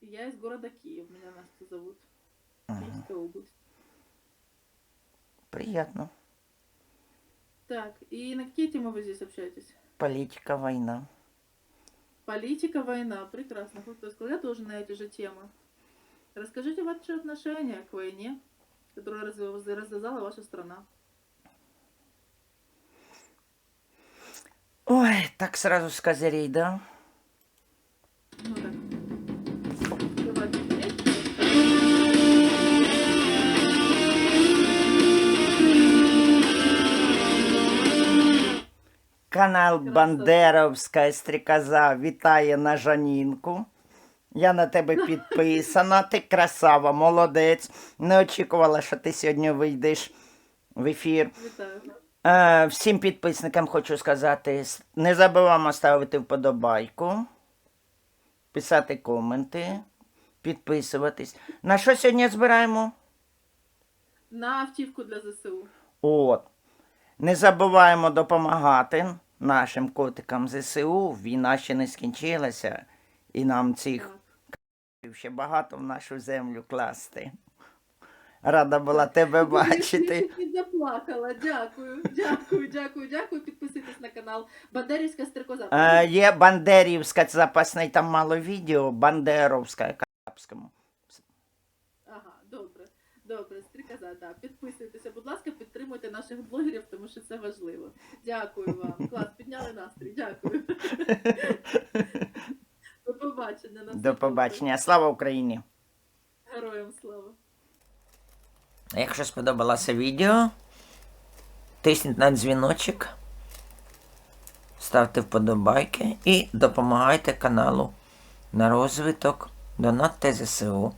Я из города Киев, меня Настя зовут. Ага. Киевская область. Приятно. Так, и на какие темы вы здесь общаетесь? Политика, война. Политика, война. Прекрасно. Хоть кто сказал, я тоже на эти же темы. Расскажите ваше отношение к войне, которую разв- развязала ваша страна. Ой, так сразу с козырей, да? Ну так. Канал. Бандеровська стрікоза вітає на Жанінку. Я на тебе підписана, ти красава, молодець. Не очікувала, що ти сьогодні вийдеш в ефір. Е, всім підписникам хочу сказати: не забуваємо ставити вподобайку, писати коменти, підписуватись. На що сьогодні збираємо? На автівку для ЗСУ. От. Не забуваємо допомагати нашим котикам ЗСУ. Війна ще не скінчилася, і нам цих ще багато в нашу землю класти. Рада була тебе бачити. Я заплакала. Дякую, дякую, дякую, дякую. Підписуйтесь на канал Бандерівська стрикоза. Е, є Бандерівська запасний, там мало відео, Бандеровська капському. Ага, добре. Добре, так. Підписуйтеся, будь ласка, підтримуйте наших блогерів, тому що це важливо. Дякую вам. Клас, підняли настрій. Дякую. До побачення. на До побачення. Слава Україні! Героям слава. Якщо сподобалося відео, тисніть на дзвіночок, ставте вподобайки і допомагайте каналу на розвиток. Донатьте ЗСУ.